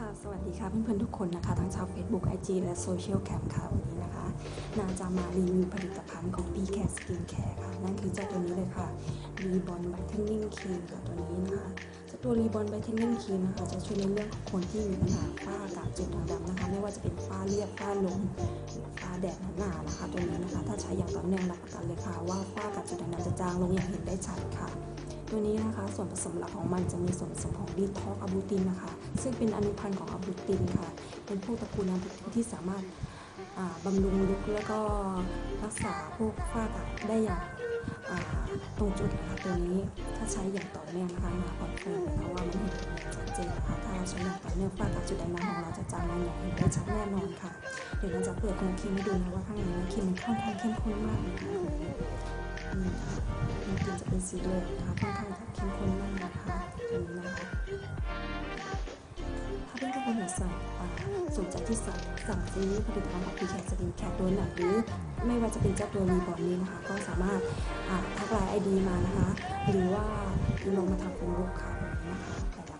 ค่ะ สวัสดีค่ะเพื่อนๆทุกคนนะคะทั้งชาว Facebook IG และโซเชียลแคมค่ะวันนี้นะคะนาจะมารีวิวผลิตภัณฑ์ของ b c a r e Skin Care ค่ะ นั่นคือเจ้าตัวนี้เลยค่ะ Reborn Brightening Cream ค่ะตัวนี้นะคะเจ้าตัว Reborn Brightening Cream นะคะจะช่วยในเรื่องของคนที่มีปัญหาฝ้ากระจุดด่างดำนะคะ ไม่ว่าจะเป็นฝ้าเรียบฝ้าลงรือฝ้าแดดหนาๆนะคะ ตัวนี้นะคะ ถ้าใช้อย่างต่อเนื่องรับประกันเลยค่ะ ว่าฝ้ากระจุดด่างดำจะจางลงอย่างเห็นได้ชัดค่ะ ตัวนี้นะคะส่วนผสมหลักของมันจะมีส่วนผสมของดีท็อกอะบูตินนะคะ ซึ่งเป็นอนุพันธ์ของอะบูตินค่ะ เป็นพวกตระกูลอะบูตินที่สามารถาบำรุงลุกแล้วก็รักษาพวกฝ้ากระได้อย่างาตรงจุดนะคะตัวนี้ถ้าใช้อย่างต่อเนื่องนะคะมาคอนเฟิร์มเพราะว่ามันเห็นผลชัดเจนนะคะถ้าเราใช้อย่างต่อเนื่องฝ้ากระจุดด่างดำของเราจะจางลงอย่างเห็นได้ชัดแน่นอนค่ะ เดี๋ยวเราจะเปิดเนื้อครีมให้ดูนะว่าข้างในเนื้อครีมมันค่อนข้างเข้มข้นมากนะคะมเนื้อครีมจะเป็นสีเหลืองนะคะค่อนข้างจะเข้มข้น สั่งอ่าสนใจที่สั่งสั่งซื้อผลิตภัณฑ์ของพีแคสตินแคทตัวไหนหรือไม่ว่าจะเป็นเจ้าตัวรีบอร์ดนี้นะคะ ก็สามารถอ่าทักไลน์ไอดีมานะคะ หรือว่าลงมาทางเฟซบุ๊กค่ะนะคะแบบ